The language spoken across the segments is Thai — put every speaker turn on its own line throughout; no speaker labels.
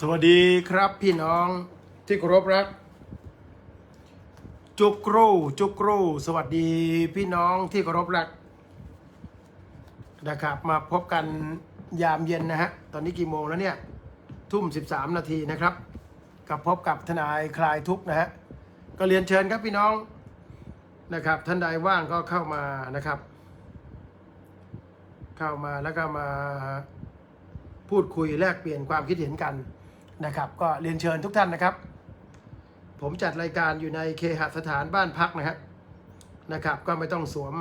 สวัสดีครับพี่น้องที่เคารพรักจุกรูจุกรูสวัสดีพี่น้องที่เคารพรักนะครับมาพบกันยามเย็นนะฮะตอนนี้กี่โมงแล้วเนี่ยทุ่ม 13 นาทีนะครับ กับพบกับทนายคลายทุกนะฮะก็เรียนเชิญครับพี่น้องนะครับท่านใดว่างก็เข้ามานะครับ เข้ามาแล้วก็มาพูดคุยแลกเปลี่ยนความคิดเห็นกัน นะครับก็เรียนเชิญทุกท่านนะครับ ผมจัดรายการอยู่ในเคหสถานบ้านพักนะฮะนะครับ ก็ไม่ต้องสวม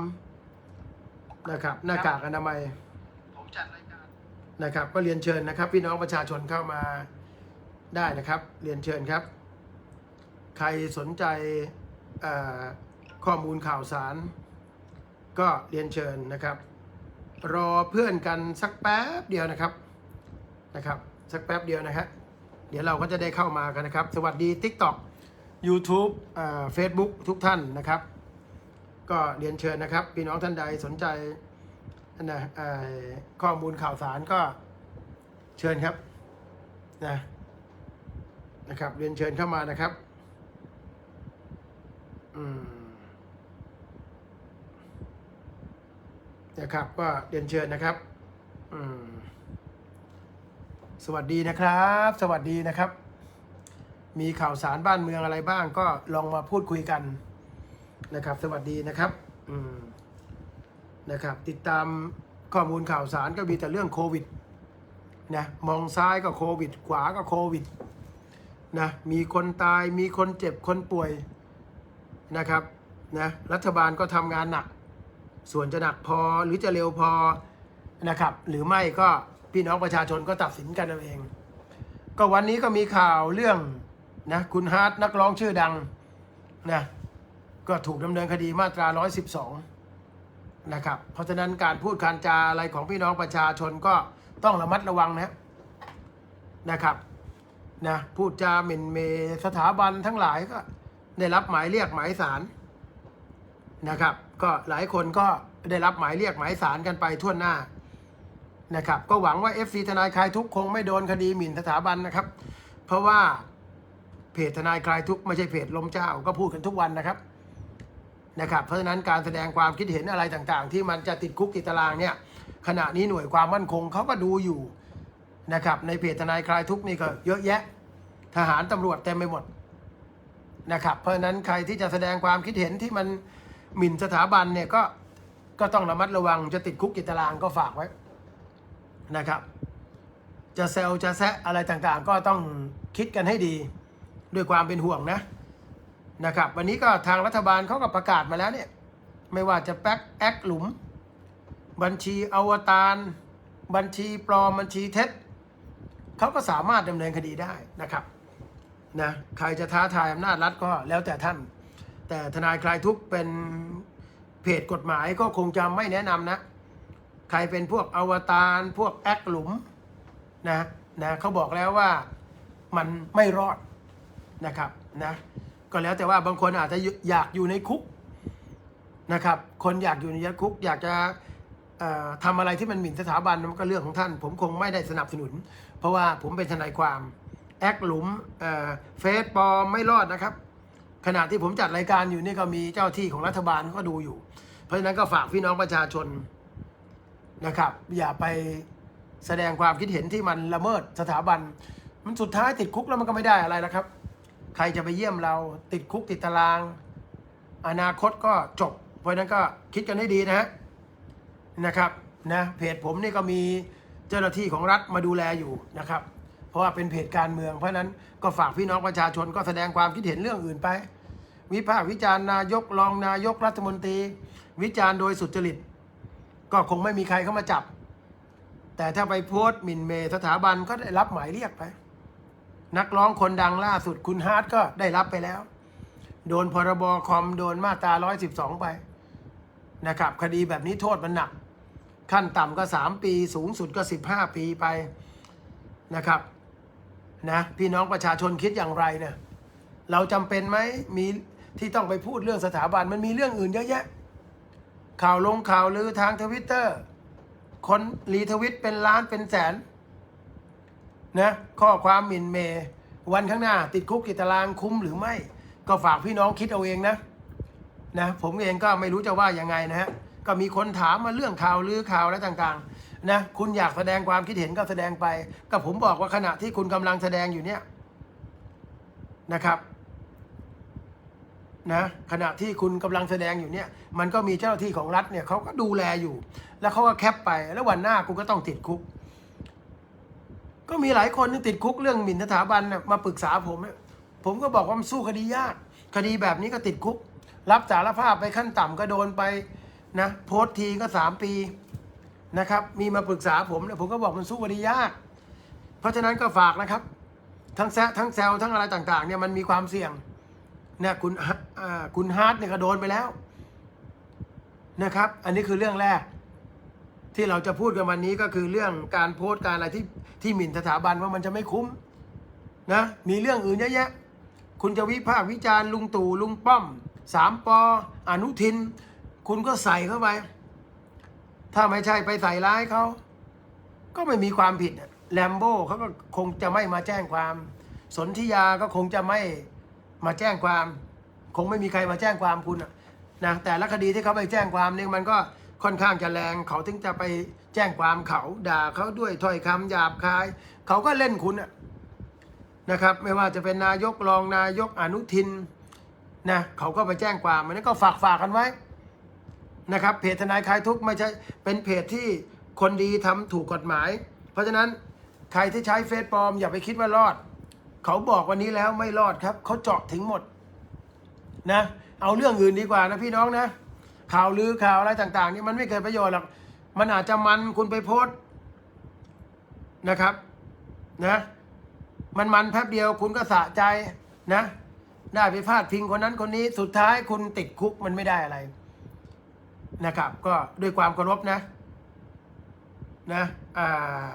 นะครับหน้ากากอนามัยผมจัดรายการนะครับ ก็เรียนเชิญนะครับ พี่น้องประชาชนเข้ามาได้นะครับ เรียนเชิญครับ ใครสนใจเอ่อข้อมูลข่าวสาร ก็เรียนเชิญนะครับ รอเพื่อนกันสักแป๊บเดียวนะครับนะครับ สักแป๊บเดียวนะฮะ เดี๋ยวเราก็จะได้เข้ามากันนะครับ สวัสดี TikTok YouTube เฟซบุ๊กทุกท่านนะครับ ก็เรียนเชิญนะครับ พี่น้องท่านใดสนใจนะเอ่อข้อมูลข่าวสารก็เชิญครับนะนะครับ เรียนเชิญเข้ามานะครับอืมนะครับก็เรียนเชิญนะครับอืม สวัสดีนะครับ สวัสดีนะครับ มีข่าวสารบ้านเมืองอะไรบ้างก็ลองมาพูดคุยกันนะครับ สวัสดีนะครับอืมนะครับ ติดตามข้อมูลข่าวสารก็มีแต่เรื่องโควิดนะมองซ้ายก็โควิด ขวาก็โควิดนะมีคนตายมีคนเจ็บคนป่วยนะครับนะรัฐบาลก็ทำงานหนัก ส่วนจะหนักพอหรือจะเร็วพอนะครับ หรือไม่ก็ พี่น้องประชาชนก็ตัดสินกันเอาเอง ก็วันนี้ก็มีข่าวเรื่องนะคุณฮาร์ดนักร้องชื่อดังนะก็ถูกดำเนินคดีมาตรา 112 นะครับ เพราะฉะนั้นการพูดการจาอะไรของพี่น้องประชาชนก็ต้องระมัดระวังนะนะครับนะพูดจาหมิ่นเมสถาบันทั้งหลายก็ได้รับหมายเรียกหมายสารนะครับ ก็หลายคนก็ได้รับหมายเรียกหมายสารกันไปทั่วหน้า นะครับก็หวังว่า FC ทนายคลายทุกคงไม่โดนคดีหมิ่นสถาบันนะครับ เพราะว่าเพจทนายคลายทุกไม่ใช่เพจลมเจ้าก็พูดกันทุกวันนะครับนะครับ เพราะฉะนั้นการแสดงความคิดเห็นอะไรต่างๆ ที่มันจะติดคุกติดตารางเนี่ยขณะนี้หน่วยความมั่นคงเขาก็ดูอยู่นะครับในเพจทนายคลายทุกนี่ก็เยอะแยะ ทหารตำรวจเต็มไปหมดนะครับเพราะฉะนั้นใครที่จะแสดงความคิดเห็นที่มันหมิ่นสถาบันเนี่ยก็ก็ต้องระมัดระวังจะติดคุกติดตารางก็ฝากไว้ นะครับ จะเซลจะแซะอะไรต่างๆ ก็ต้องคิดกันให้ดีด้วยความเป็นห่วงนะนะครับ วันนี้ก็ทางรัฐบาลเขาก็ประกาศมาแล้วเนี่ย ไม่ว่าจะแป๊กแอคหลุม บัญชีอวตารบัญชีปลอมบัญชีเท็จเขาก็สามารถดำเนินคดีได้นะครับนะใครจะท้าทายอำนาจรัฐก็แล้วแต่ท่าน แต่ทนายคลายทุกเป็นเพจกฎหมายก็คงจะไม่แนะนำนะ รเป็นพวกอวตารพวกแอคหลุมนะนะเขาบอกแล้วว่ามันไม่รอดนะครับนะก็แล้วแต่ว่าบางคนอาจจะอยากอยู่ในคุกนะครับคนอยากอยู่ในคุก อยากจะเอ่อทำอะไรที่มันหมิ่นสถาบันมันก็เรื่องของท่าน ผมคงไม่ได้สนับสนุน เพราะว่าผมเป็นทนายความแอคหลุมเอ่อเฟซปอมไม่รอดนะครับ ขณะที่ผมจัดรายการอยู่นี่ก็มีเจ้าที่ของรัฐบาลก็ดูอยู่ เพราะฉะนั้นก็ฝากพี่น้องประชาชน นะครับ อย่าไปแสดงความคิดเห็นที่มันละเมิดสถาบัน มันสุดท้ายติดคุกแล้วมันก็ไม่ได้อะไรแล้วครับ ใครจะไปเยี่ยมเราติดคุกติดตาราง อนาคตก็จบ เพราะนั้นก็คิดกันให้ดีนะฮะนะครับนะเพจผมนี่ก็มีเจ้าหน้าที่ของรัฐมาดูแลอยู่นะครับ เพราะว่าเป็นเพจการเมือง เพราะฉะนั้นก็ฝากพี่น้องประชาชนก็แสดงความคิดเห็นเรื่องอื่นไป วิพากษ์วิจารณ์นายกรองนายกรัฐมนตรี วิจารณ์โดยสุจริต ก็คงไม่มีใครเข้ามาจับ แต่ถ้าไปโพสต์หมิ่นเมสถาบันก็ได้รับหมายเรียกไป นักร้องคนดังล่าสุดคุณฮาร์ดก็ได้รับไปแล้ว โดนพรบคอมโดนมาตรา112 ไปนะครับ คดีแบบนี้โทษมันหนัก ขั้นต่ำก็ 3 ปี สูงสุดก็ 15 ปีไปนะครับนะพี่น้องประชาชนคิดอย่างไรเนี่ยเราจำเป็นไหมมีที่ต้องไปพูดเรื่องสถาบันมันมีเรื่องอื่นเยอะแยะ ข่าวลงข่าวลือทางทวิตเตอร์คนรีทวิตเป็นล้านเป็นแสนนะข้อความหมิ่นเม วันข้างหน้า ติดคุกติดตารางคุ้มหรือไม่ ก็ฝากพี่น้องคิดเอาเองนะนะผมเองก็ไม่รู้จะว่ายังไงนะฮะก็มีคนถามมาเรื่องข่าวลือข่าวอะต่างๆนะคุณอยากแสดงความคิดเห็นก็แสดงไป ก็ผมบอกว่าขณะที่คุณกำลังแสดงอยู่เนี่ยนะครับ นะขณะที่คุณกำลังแสดงอยู่เนี่ยมันก็มีเจ้าหน้าที่ของรัฐเนี่ยเขาก็ดูแลอยู่ แล้วเขาก็แคปไปแล้ววันหน้าคุณก็ต้องติดคุก ก็มีหลายคนที่ติดคุกเรื่องหมิ่นสถาบันนะมาปรึกษาผมเนี่ยผมก็บอกว่ามันสู้คดียากคดีแบบนี้ก็ติดคุก รับสารภาพไปขั้นต่ำก็โดนไปนะโพสต์ทีก็สามปีนะครับ มีมาปรึกษาผมเนี่ยผมก็บอกมันสู้คดียาก เพราะฉะนั้นก็ฝากนะครับ ทั้งแซะทั้งแซวทั้งอะไรต่างๆเนี่ยมันมีความเสี่ยง เนี่ยคุณฮาคุณฮาร์ดเนี่ยก็โดนไปแล้วนะครับ อันนี้คือเรื่องแรก ที่เราจะพูดกันวันนี้ก็คือเรื่องการโพสต์การอะไรที่ที่หมิ่นสถาบันว่ามันจะไม่คุ้มนะมีเรื่องอื่นเยอะแยะ คุณจะวิพากษ์วิจารณ์ลุงตู่ลุงป้อมสามปออนุทิน คุณก็ใส่เข้าไป ถ้าไม่ใช่ไปใส่ร้ายเขาก็ไม่มีความผิดแลมโบ้เขาก็คงจะไม่มาแจ้งความ สนธิยาก็คงจะไม่ มาแจ้งความ คงไม่มีใครมาแจ้งความคุณนะแต่ละคดีที่เขาไปแจ้งความเนี่ยมันก็ค่อนข้างจะแรงเขาถึงจะไปแจ้งความเขาด่าเขาด้วยถ้อยคำหยาบคาย เขาก็เล่นคุณนะครับ ไม่ว่าจะเป็นนายกรองนายกอนุทินนะเขาก็ไปแจ้งความอันก็ฝากฝากกันไว้นะครับเพจทนายคลายทุกข์ไม่ใช่เป็นเพจที่คนดีทำถูกกฎหมาย เพราะฉะนั้นใครที่ใช้เฟซปลอมอย่าไปคิดว่ารอด เขาบอกวันนี้แล้วไม่รอดครับ เขาเจาะถึงหมดนะ เอาเรื่องอื่นดีกว่านะพี่น้องนะ ข่าวลือข่าวอะไรต่าง ๆ นี่มันไม่เกิดประโยชน์หรอกมันอาจจะมันคุณไปโพสนะครับนะมันมันแป๊บเดียวคุณก็สะใจนะ ได้ไปพาดพิงคนนั้นคนนี้สุดท้ายคุณติดคุกมันไม่ได้อะไรนะครับ ก็ด้วยความเคารพนะนะอ่า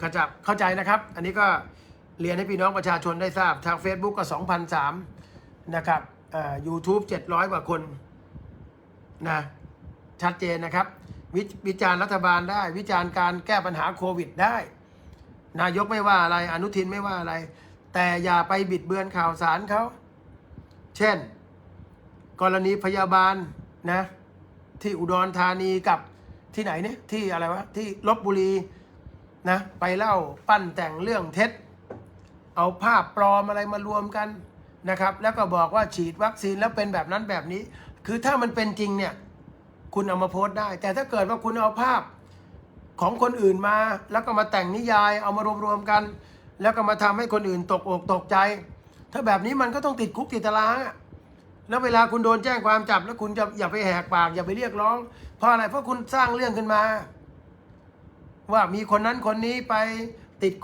ขจับเข้าใจนะครับ อันนี้ก็ เรียนให้พี่น้องประชาชนได้ทราบทาง Facebook ก็ 2,003นะครับอ่า YouTube 700กว่าคนนะชัดเจนนะครับววิจารณ์รัฐบาลได้ วิจารณ์การแก้ปัญหาโควิดได้ นายกไม่ว่าอะไรอนุทินไม่ว่าอะไร แต่อย่าไปบิดเบือนข่าวสารเขา เช่น กรณีพยาบาลนะที่อุดรธานีกับที่ไหนเนี่ยที่อะไรวะที่ลบบุรีนะไปเล่าปั้นแต่งเรื่องเท็จ เอาภาพปลอมอะไรมารวมกันนะครับ แล้วก็บอกว่าฉีดวัคซีนแล้วเป็นแบบนั้นแบบนี้ คือถ้ามันเป็นจริงเนี่ยคุณเอามาโพสต์ได้ แต่ถ้าเกิดว่าคุณเอาภาพของคนอื่นมา แล้วก็มาแต่งนิยายเอามารวมๆกัน แล้วก็มาทำให้คนอื่นตกอกตกใจ ถ้าแบบนี้มันก็ต้องติดคุกติดตารางอะแล้วเวลาคุณโดนแจ้งความจับ แล้วคุณจะอย่าไปแหกปากอย่าไปเรียกร้อง เพราะอะไรเพราะคุณสร้างเรื่องขึ้นมา ว่ามีคนนั้นคนนี้ไป ติด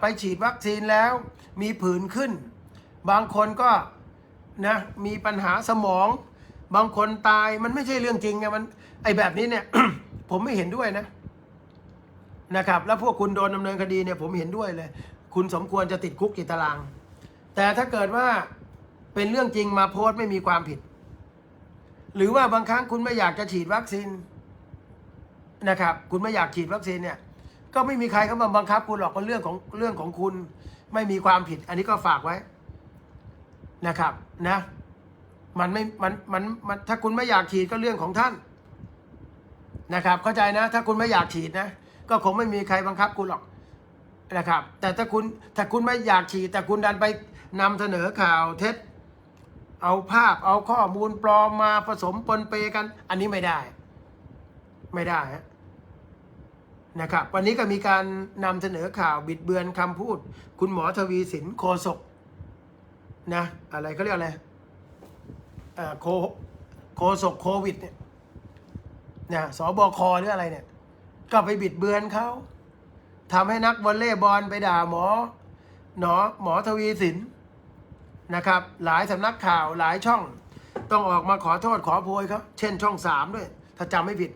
ไปฉีดวัคซีนแล้ว มีผื่นขึ้น บางคนก็นะมีปัญหาสมอง บางคนตายมันไม่ใช่เรื่องจริงไงมันไอแบบนี้เนี่ย ผมไม่เห็นด้วยนะนะครับ แล้วพวกคุณโดนดำเนินคดีเนี่ยผมเห็นด้วยเลย คุณสมควรจะติดคุกติดตาราง แต่ถ้าเกิดว่าเป็นเรื่องจริงมาโพสต์ไม่มีความผิด หรือว่าบางครั้งคุณไม่อยากจะฉีดวัคซีนนะครับ คุณไม่อยากฉีดวัคซีนเนี่ย ก็ไม่มีใครเข้ามาบังคับคุณหรอกเป็เรื่องของเรื่องของคุณไม่มีความผิด อันนี้ก็ฝากไว้นะครับ นะ มันไม่มันมันมันถ้าคุณไม่อยากฉีดก็เรื่องของท่าน นะครับ เข้าใจนะ ถ้าคุณไม่อยากฉีดนะก็คงไม่มีใครบังคับคุณหรอกนะครับ แต่ถ้าคุณถ้าคุณไม่อยากฉีดแต่คุณดันไปนำเสนอข่าวเท็จ เอาภาพเอาข้อมูลปลอมมาผสมปนเปกัน อันนี้ไม่ได้ ไม่ได้ฮะ นะครับวันนี้ก็มีการนำเสนอข่าวบิดเบือนคำพูด คุณหมอทวีสินโคศกนะอะไรเขาเรียกอะไรโคโคศกโควิดเนี่ยนะสบคหรืออะไรเนี่ย ก็ไปบิดเบือนเขาทำให้นักวอลเลย์บอลไปด่าหมอหนอหมอทวีสินนะครับ หลายสำนักข่าวหลายช่อง ต้องออกมาขอโทษขอโพยเขาเช่นช่องสามด้วย ถ้าจำไม่ผิด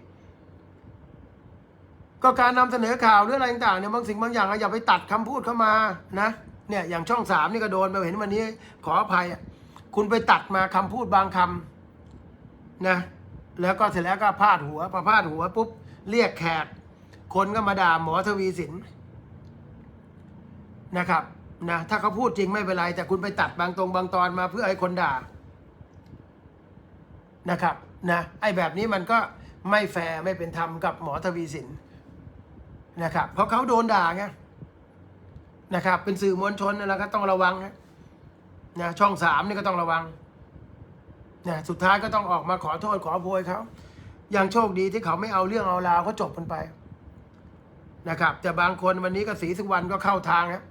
ก็การนำเสนอข่าวหรืออะไรต่างๆเนี่ยบางสิ่งบางอย่างอะอย่าไปตัดคำพูดเข้ามานะเนี่ยอย่างช่องสามนี่ก็โดนไปเห็นวันนี้ขออภัยอะคุณไปตัดมาคำพูดบางคำนะแล้วก็เสร็จแล้วก็พาดหัวพอพาดหัวปุ๊บเรียกแขก คนก็มาด่าหมอทวีสินนะครับนะถ้าเขาพูดจริงไม่เป็นไร แต่คุณไปตัดบางตรงบางตอนมาเพื่อให้คนด่านะครับนะไอ้แบบนี้มันก็ไม่แฟร์ไม่เป็นธรรมกับหมอทวีสิน นะครับเพราะเขาโดนด่าไงนะครับ เป็นสื่อมวลชนแล้วก็ต้องระวังนะช่องสามนี่ก็ต้องระวังนะสุดท้ายก็ต้องออกมาขอโทษขอโพยเขายังโชคดีที่เขาไม่เอาเรื่องเอาราวเขาจบกันไปนะครับ แต่บางคนวันนี้ก็ศรีสุวรรณก็เข้าทางครับ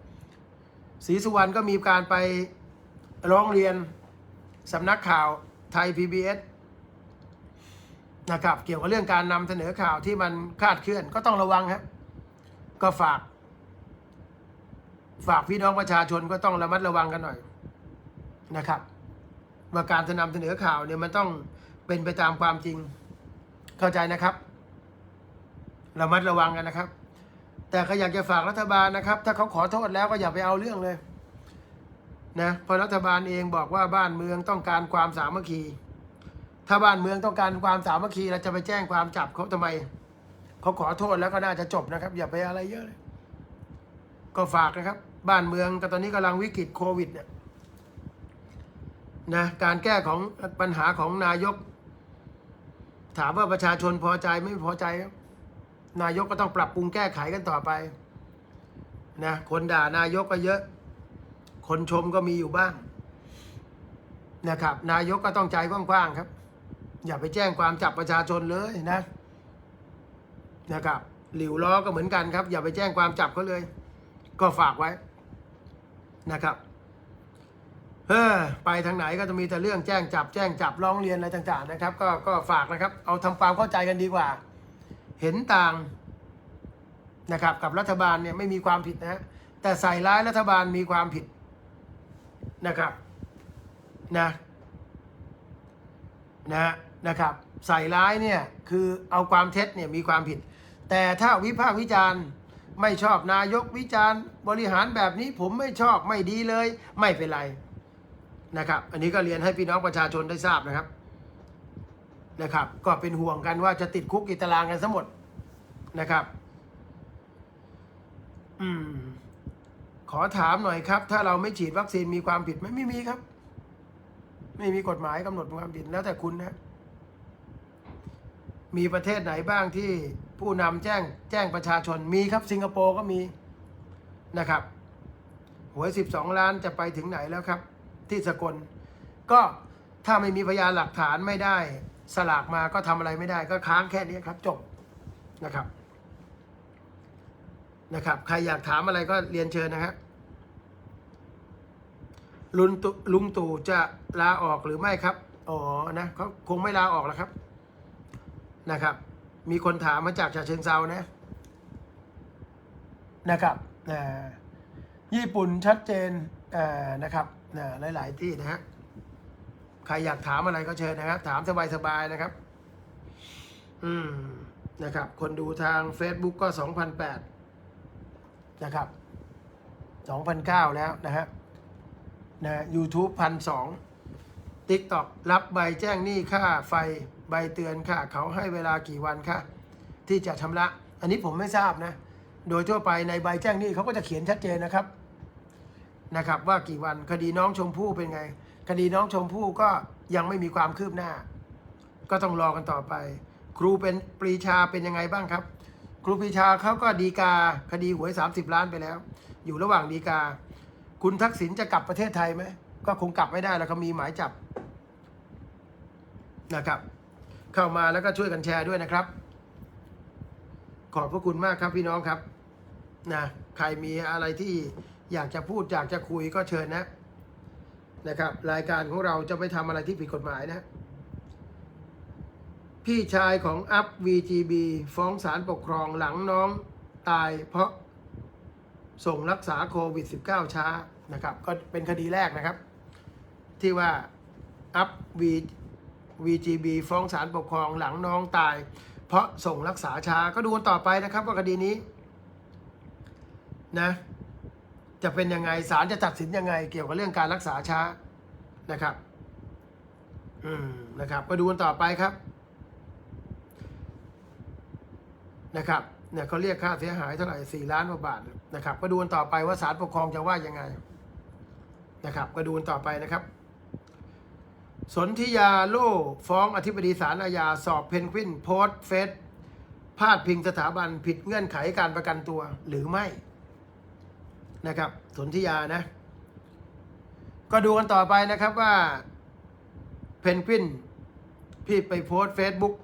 ศรีสุวรรณก็มีการไปร้องเรียนสำนักข่าวไทย PBS นะครับเกี่ยวกับเรื่องการนำเสนอข่าวที่มันคาดเคลื่อนก็ต้องระวังครับ ก็ฝาก ฝากพี่น้องประชาชนก็ต้องระมัดระวังกันหน่อยนะครับว่าการจะนำเสนอข่าวเนี่ยมันต้องเป็นไปตามความจริงเข้าใจนะครับระมัดระวังกันนะครับ แต่ก็อยากจะฝากรัฐบาลนะครับ ถ้าเขาขอโทษแล้วก็อย่าไปเอาเรื่องเลยนะเพราะรัฐบาลเองบอกว่าบ้านเมืองต้องการความสามัคคี ถ้าบ้านเมืองต้องการความสามัคคีเราจะไปแจ้งความจับเขาทำไม เขาขอโทษแล้วก็น่าจะจบนะครับ อย่าไปอะไรเยอะเลย ก็ฝากนะครับ บ้านเมืองก็ตอนนี้กำลังวิกฤตโควิดเนี่ยนะการแก้ของปัญหาของนายก ถามว่าประชาชนพอใจไม่พอใจ นายกก็ต้องปรับปรุงแก้ไขกันต่อไปนะคนด่านายกก็เยอะ คนชมก็มีอยู่บ้างนะครับ นายกก็ต้องใจกว้างๆครับ อย่าไปแจ้งความจับประชาชนเลยนะ นะครับ หลิวล้อก็เหมือนกันครับ อย่าไปแจ้งความจับเขาเลย ก็ฝากไว้นะครับเฮ้อไปทางไหนก็จะมีแต่เรื่องแจ้งจับแจ้งจับร้องเรียนอะไรต่างๆนะครับ ก็ก็ฝากนะครับ เอาทำความเข้าใจกันดีกว่า เห็นต่างนะครับ กับรัฐบาลเนี่ยไม่มีความผิดนะฮะแต่ใส่ร้ายรัฐบาลมีความผิดนะครับนะนะนะครับ ใส่ร้ายเนี่ยคือเอาความเท็จเนี่ยมีความผิด แต่ถ้าวิพากษ์วิจารณ์ไม่ชอบนายกวิจารณ์บริหารแบบนี้ผมไม่ชอบไม่ดีเลย ไม่เป็นไรนะครับ อันนี้ก็เรียนให้พี่น้องประชาชนได้ทราบนะครับนะครับ ก็เป็นห่วงกันว่าจะติดคุกกิตารางกันทั้งหมดนะครับ อืม ขอถามหน่อยครับ ถ้าเราไม่ฉีดวัคซีนมีความผิดไหมไม่มีครับ ไม่มีกฎหมายกำหนดความผิดแล้วแต่คุณนะ มีประเทศไหนบ้างที่ ผู้นำแจ้งแจ้งประชาชนมีครับสิงคโปร์ก็มีนะครับหวยสิบสองล้านจะไปถึงไหนแล้วครับ ที่สกล ก็ถ้าไม่มีพยานหลักฐานไม่ได้ สลากมาก็ทำอะไรไม่ได้ ก็ค้างแค่นี้ครับจบนะครับนะครับ ใครอยากถามอะไรก็เรียนเชิญนะครับลุงตู่ลุงตู่จะลาออกหรือไม่ครับ อ๋อ นะเขาคงไม่ลาออกแล้วครับ นะครับ มีคนถามมาจากฉะเชิงเซานะ นะครับญี่ปุ่นชัดเจนนะครับอ่าหลาย ๆ ที่นะฮะใครอยากถามอะไรก็เชิญนะครับ ถามสบาย ๆ นะครับ อืมนะครับ คนดูทาง Facebook ก็ 2,008นะครับ2,009 แล้วนะฮะนะ YouTube พันสองติ๊กต็อกรับใบแจ้งหนี้ค่าไฟ ใบเตือนค่ะ เขาให้เวลากี่วันค่ะ ที่จะชำระ อันนี้ผมไม่ทราบนะ โดยทั่วไปในใบแจ้งหนี้เขาก็จะเขียนชัดเจนนะครับนะครับ ว่ากี่วันคดีน้องชมพู่เป็นไง คดีน้องชมพู่ก็ยังไม่มีความคืบหน้า ก็ต้องรอกันต่อไป ครูเป็นปรีชาเป็นยังไงบ้างครับ ครูปรีชาเขาก็ดีกาคดีหวย 30 ล้านไปแล้ว อยู่ระหว่างดีกา คุณทักษิณจะกลับประเทศไทยไหมก็คงกลับไม่ได้แล้วเขามีหมายจับนะครับ เข้ามาแล้วก็ช่วยกันแชร์ด้วยนะครับ ขอบพระคุณมากครับพี่น้องครับนะใครมีอะไรที่อยากจะพูดอยากจะคุยก็เชิญนะนะครับ รายการของเราจะไม่ทำอะไรที่ผิดกฎหมายนะ พี่ชายของอัพ VGB ฟ้องศาลปกครองหลังน้องตายเพราะส่งรักษาโควิด -19 ช้านะครับ ก็เป็นคดีแรกนะครับ ที่ว่าอัพ V VGB ฟ้องศาลปกครองหลังน้องตาย เพราะส่งรักษาช้าก็ดูกันต่อไปนะครับว่าคดีนี้นะจะเป็นยังไงศาลจะตัดสินยังไง เกี่ยวกับเรื่องการรักษาช้านะครับ อืมนะครับ ก็ดูกันต่อไปครับ นะครับเนี่ยเขาเรียกค่าเสียหายเท่าไหร่สี่ล้านกว่าบาทนะครับ ก็ดูกันต่อไปว่าศาลปกครองจะว่ายังไง นะครับ ก็ดูกันต่อไปนะครับ สนธิยาโล่ฟ้องอธิบดีศาลอาญาสอบเพนกวินโพสเฟซพาดพิงสถาบันผิดเงื่อนไขการประกันตัวหรือไม่นะครับ สนธิยานะ ก็ดูกันต่อไปนะครับว่าเพนกวินพี่ไปโพสเฟซบุ๊ก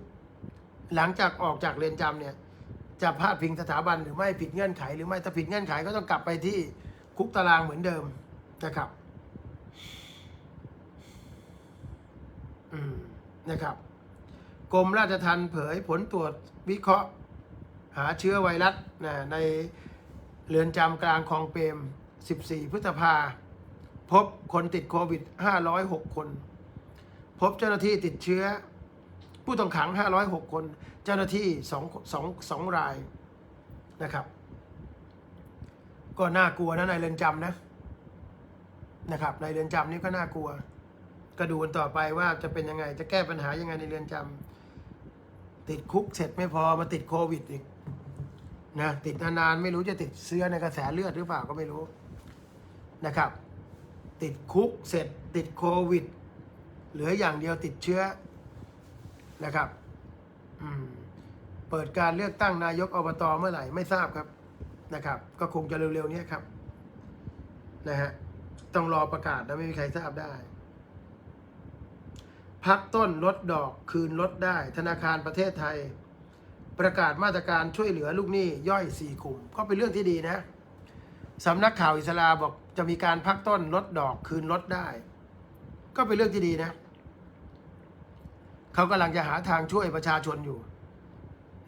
หลังจากออกจากเรือนจำเนี่ย จะพาดพิงสถาบันหรือไม่ผิดเงื่อนไข หรือไม่ถ้าผิดเงื่อนไขก็ต้องกลับไปที่คุกตารางเหมือนเดิมนะครับ อืม นะครับ กรมราชทัณฑ์เผยผลตรวจวิเคราะห์ หาเชื้อไวรัสนะในเรือนจำกลางคลองเปรม 14 พฤษภา พบคนติดโควิด 506 คน พบเจ้าหน้าที่ติดเชื้อ ผู้ต้องขัง 506 คน เจ้าหน้าที่2 2 2รายนะครับ ก็น่ากลัวนะในเรือนจำนะนะครับในเรือนจำนี่ก็น่ากลัว ก็ดูกันต่อไปว่าจะเป็นยังไง จะแก้ปัญหายังไงในเรือนจำติดคุกเสร็จไม่พอมาติดโควิดอีกนะติดนานๆไม่รู้จะติดเชื้อในกระแสเลือดหรือเปล่าก็ไม่รู้นะครับ ติดคุกเสร็จติดโควิด เหลืออย่างเดียวติดเชื้อนะครับอืมเปิดการเลือกตั้งนายกอบตเมื่อไหร่ไม่ทราบครับนะครับ ก็คงจะเร็วๆนี้ครับนะฮะต้องรอประกาศนะไม่มีใครทราบได้ พักต้นลดดอกคืนลดได้ ธนาคารประเทศไทย ประกาศมาตรการช่วยเหลือลูกหนี้ย่อยสี่กลุ่ม ก็เป็นเรื่องที่ดีนะสำนักข่าวอิสลาบอกจะมีการพักต้นลดดอกคืนลดได้ ก็เป็นเรื่องที่ดีนะเขากำลังจะหาทางช่วยประชาชนอยู่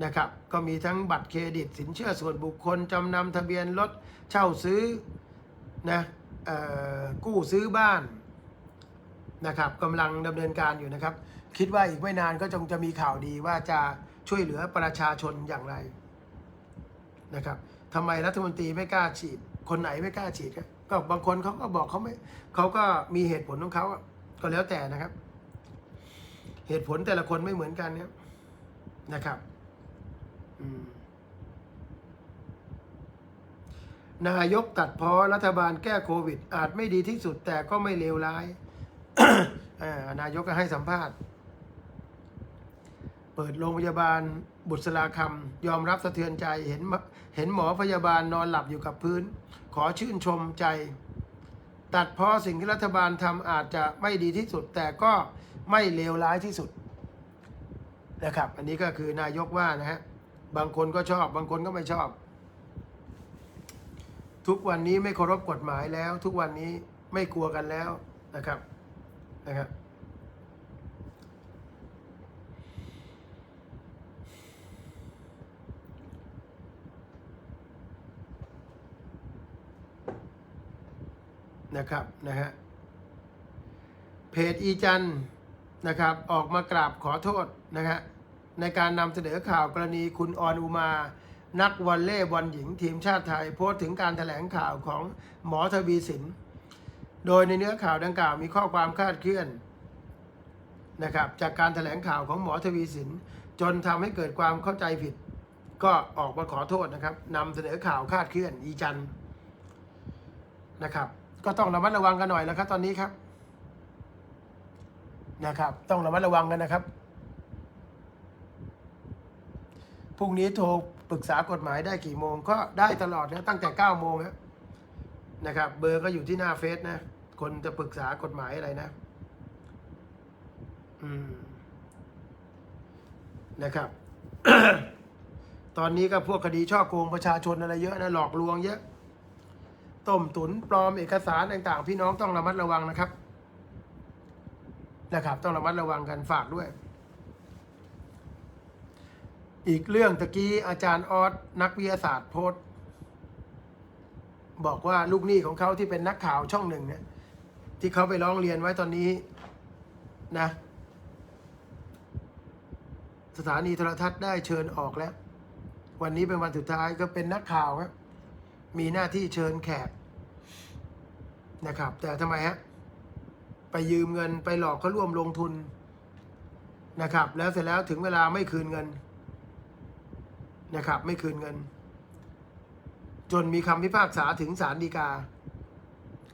นะครับ ก็มีทั้งบัตรเครดิตสินเชื่อส่วนบุคคลจำนำทะเบียนรถเช่าซื้อนะออกู้ซื้อบ้าน นะครับกำลังดำเนินการอยู่นะครับ คิดว่าอีกไม่นานก็จงจะมีข่าวดีว่าจะช่วยเหลือประชาชนอย่างไรนะครับทำไมรัฐมนตรีไม่กล้าฉีด คนไหนไม่กล้าฉีดครับก็บางคนเขาก็บอกเขาไม่เขาก็มีเหตุผลของเขาก็แล้วแต่นะครับ เหตุผลแต่ละคนไม่เหมือนกันเนี่ยนะครับนายกตัดพ้อรัฐบาลแก้โควิด อาจไม่ดีที่สุดแต่ก็ไม่เลวร้าย นายกก็ให้สัมภาษณ์ เปิดโรงพยาบาลบุษราคำยอมรับสะเทือนใจเห็นเห็นหมอพยาบาลนอนหลับอยู่กับพื้น ขอชื่นชมใจ ตัดพราะสิ่งที่รัฐบาลทำอาจจะไม่ดีที่สุด แต่ก็ไม่เลวร้ายที่สุดนะครับ อันนี้ก็คือนายกว่านะฮะบางคนก็ชอบ บางคนก็ไม่ชอบ ทุกวันนี้ไม่เคารพกฎหมายแล้ว ทุกวันนี้ไม่กลัวกันแล้วนะครับ นะครับนะครับนะฮะเพจอีจันนะครับออกมากราบขอโทษนะฮะในการนำเสนอข่าวกรณีคุณออนอุมา นักวอลเล่บอลหญิงทีมชาติไทย โพสต์ถึงการถแถลงข่าวของหมอทวีสิน โดยในเนื้อข่าวดังกล่าวมีข้อความคาดเคลื่อนนะครับจากการถแถลงข่าวของหมอทวีสิน จนทำให้เกิดความเข้าใจผิด ก็ออกมาขอโทษนะครับนำเสนอข่าวคาดเคลื่อนอีจันนะครับ ก็ต้องระมัดระวังกันหน่อยแล้วครับ ตอนนี้ครับนะครับ ต้องระมัดระวังกันนะครับพรุ่งนี้โทรปรึกษากฎหมายได้กี่โมง ก็ได้ตลอดนะตั้งแต่เก้าโมงนะ นะครับ เบอร์ก็อยู่ที่หน้าเฟซนะ คนจะปรึกษากฎหมายอะไรนะ อืม นะครับ ตอนนี้ก็พวกคดีช่อโกงประชาชนอะไรเยอะนะหลอกลวงเยอะ ต้มตุนปลอมเอกสารต่างๆ พี่น้องต้องระมัดระวังนะครับ นะครับ ต้องระมัดระวังกันฝากด้วยอีกเรื่องตะกี้อาจารย์ออสนักวิทยาศาสตร์โพสต์ บอกว่าลูกหนี้ของเขาที่เป็นนักข่าวช่องหนึ่งเนี่ยที่เขาไปร้องเรียนไว้ตอนนี้นะ สถานีโทรทัศน์ได้เชิญออกแล้ว วันนี้เป็นวันสุดท้ายก็เป็นนักข่าวครับมีหน้าที่เชิญแขกนะครับ แต่ทำไมฮะไปยืมเงินไปหลอกเขาร่วมลงทุนนะครับ แล้วเสร็จแล้วถึงเวลาไม่คืนเงินนะครับ ไม่คืนเงิน จนมีคำพิพากษาถึงศาลฎีกา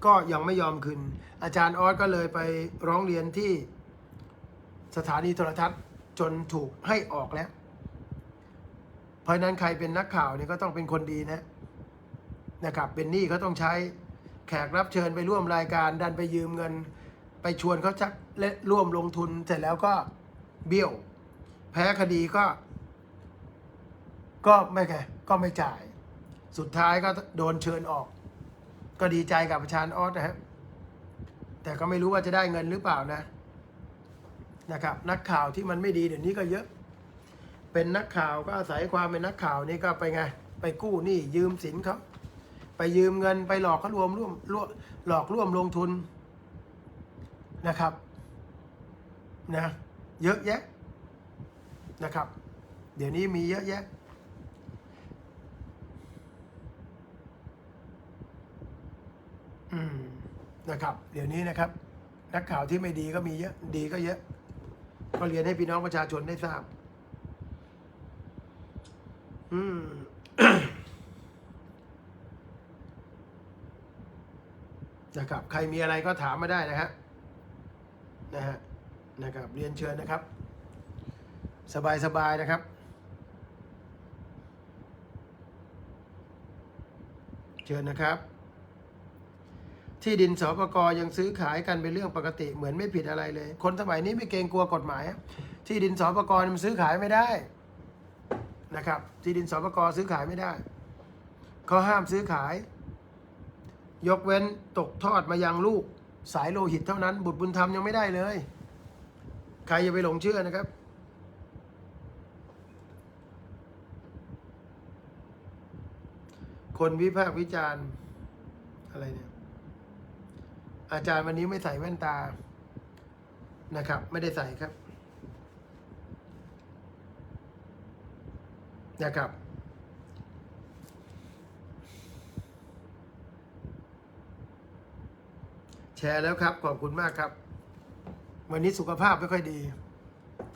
ก็ยังไม่ยอมคืน อาจารย์ออสก็เลยไปร้องเรียนที่สถานีโทรทัศน์จนถูกให้ออกแล้ว เพราะนั้นใครเป็นนักข่าวเนี่ยก็ต้องเป็นคนดีนะนะครับเป็นหนี้เขาต้องใช้แขกรับเชิญไปร่วมรายการดันไปยืมเงิน ไปชวนเขาชักและร่วมลงทุนเสร็จแล้วก็เบี้ยว แพ้คดีก็ ก็ไม่ไงก็ไม่จ่าย สุดท้ายก็โดนเชิญออก ก็ดีใจกับประชานออสนะฮะแต่ก็ไม่รู้ว่าจะได้เงินหรือเปล่านะ นะครับ นักข่าวที่มันไม่ดีเดี๋ยวนี้ก็เยอะ เป็นนักข่าวก็อาศัยความเป็นนักข่าวนี่ก็ไปไง ไปกู้หนี้ยืมสินเขาไปยืมเงินไปหลอกเขารวมร่วมร่วมหลอกร่วมลงทุนนะครับนะเยอะแยะนะครับ เดี๋ยวนี้มีเยอะแยะ อืม นะครับ เดี๋ยวนี้นะครับ นักข่าวที่ไม่ดีก็มีเยอะ ดีก็เยอะ ก็เรียนให้พี่น้องประชาชนได้ทราบ อืมนะครับ ใครมีอะไรก็ถามมาได้นะฮะ นะฮะ นะครับ เรียนเชิญนะครับ สบายสบายๆนะครับเชิญนะครับ ที่ดินสปกยังซื้อขายกันเป็นเรื่องปกติเหมือนไม่ผิดอะไรเลย คนสมัยนี้ไม่เกรงกลัวกฎหมาย ที่ดินสปกมันซื้อขายไม่ได้นะครับ ที่ดินสปกซื้อขายไม่ได้เขาห้ามซื้อขาย ยกเว้นตกทอดมายังลูกสายโลหิตเท่านั้น บุตรบุญธรรมยังไม่ได้เลย ใครอย่าไปหลงเชื่อนะครับคนวิพากษ์วิจารณ์อะไรเนี่ย อาจารย์วันนี้ไม่ใส่แว่นตานะครับ ไม่ได้ใส่ครับนะครับ แชร์แล้วครับ ขอบคุณมากครับ วันนี้สุขภาพไม่ค่อยดี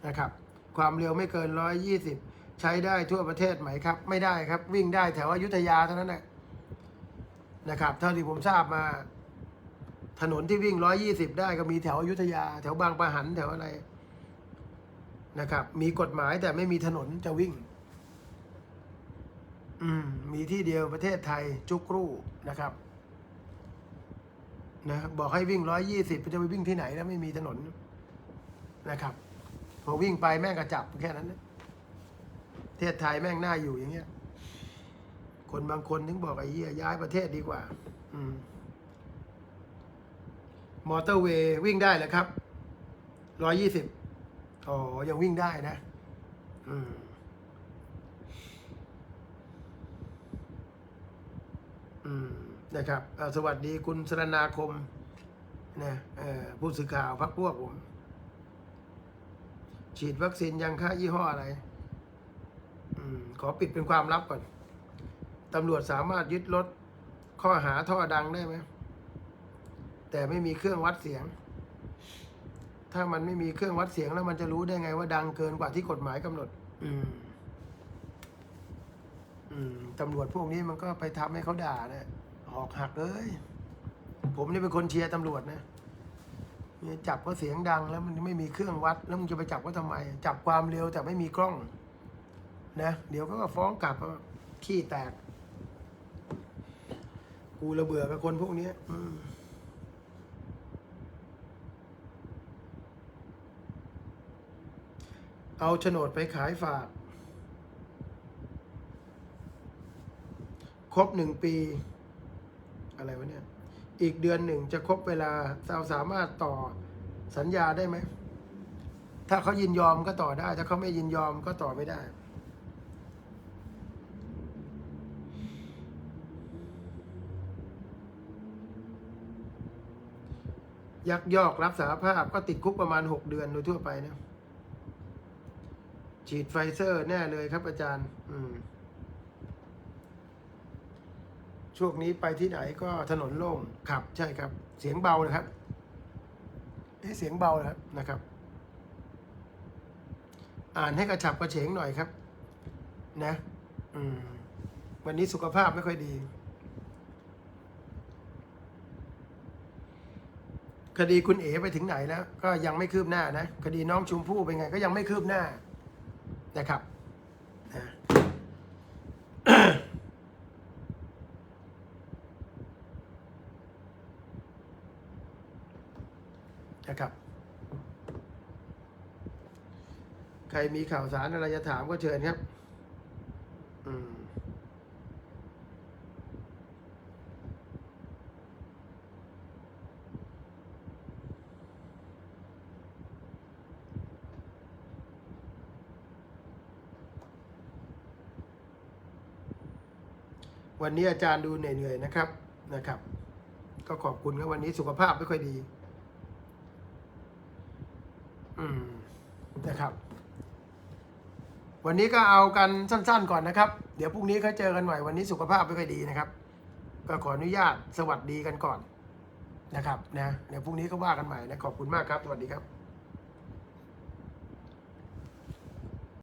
นะครับ ความเร็วไม่เกินร้อยยี่สิบใช้ได้ทั่วประเทศไหมครับ ไม่ได้ครับ วิ่งได้แถวอยุธยาเท่านั้นแหละนะครับ เท่าที่ผมทราบมา ถนนที่วิ่งร้อยยี่สิบได้ก็มีแถวอยุธยา แถวบางปะหันแถวอะไรนะครับ มีกฎหมายแต่ไม่มีถนนจะวิ่ง อืม มีที่เดียวประเทศไทยจุกรูนะครับ นะ บอกให้วิ่งร้อยยี่สิบจะไปวิ่งที่ไหนแล้วไม่มีถนนนะครับพอวิ่งไปแม่งกระจับแค่นั้นนะประเทศไทยแม่งน่าอยู่อย่างเงี้ย คนบางคนถึงบอกไอ้เหี้ยย้ายประเทศดีกว่า อืม มอเตอร์เวย์วิ่งได้เหรอครับร้อยยี่สิบอ๋อ ยังวิ่งได้นะ อืม อืม นะครับ สวัสดีคุณสรนาคม นะผู้สื่อข่าวพักพวกผม ฉีดวัคซีนยังค่ายี่ห้ออะไร อืม ขอปิดเป็นความลับก่อน ตำรวจสามารถยึดรถข้อหาท่อดังได้ไหม แต่ไม่มีเครื่องวัดเสียง ถ้ามันไม่มีเครื่องวัดเสียงแล้วมันจะรู้ได้ไงว่าดังเกินกว่าที่กฎหมายกำหนด อืม อืมตำรวจพวกนี้มันก็ไปทำให้เขาด่านะหอกหักเลยผมนี่เป็นคนเชียร์ตำรวจนะเนี่ยจับก็เสียงดังแล้วมันไม่มีเครื่องวัด แล้วมึงจะไปจับก็ทำไม จับความเร็วแต่ไม่มีกล้อง นะเดี๋ยวเขาก็ฟ้องกลับว่าขี้แตก กูระเบื่อกับคนพวกนี้อืม เอาโฉนดไปขายฝาก ครบหนึ่งปี อะไรวะเนี่ย อีกเดือนหนึ่งจะครบเวลาเราสามารถต่อสัญญาได้ไหม ถ้าเขายินยอมก็ต่อได้ ถ้าเขาไม่ยินยอมก็ต่อไม่ได้ยักยอกรับสารภาพก็ติดคุกประมาณหกเดือนโดยทั่วไปนะ ฉีดไฟเซอร์แน่เลยครับอาจารย์ อืม ช่วงนี้ไปที่ไหนก็ถนนโล่งขับ ใช่ครับ เสียงเบานะครับเอ๊เสียงเบานะครับนะครับ อ่านให้กระฉับกระเฉงหน่อยครับ นะ อืม วันนี้สุขภาพไม่ค่อยดี คดีคุณเอ๋ไปถึงไหนแล้ว ก็ยังไม่คืบหน้านะ คดีน้องชมพู่เป็นไง ก็ยังไม่คืบหน้า นะครับนะครับ ใครมีข่าวสารอะไรจะถามก็เชิญครับ อืม วันนี้อาจารย์ดูเหนื่อยๆนะครับนะครับ ก็ขอบคุณครับวันนี้สุขภาพไม่ค่อยดี อืมนะครับ วันนี้ก็เอากันสั้นๆก่อนนะครับ เดี๋ยวพรุ่งนี้เขาเจอกันใหม่วันนี้สุขภาพไม่ค่อยดีนะครับ ก็ขออนุญาตสวัสดีกันก่อนนะครับนะเดี๋ยวพรุ่งนี้ก็ว่ากันใหม่นะขอบคุณมากครับสวัสดีครับ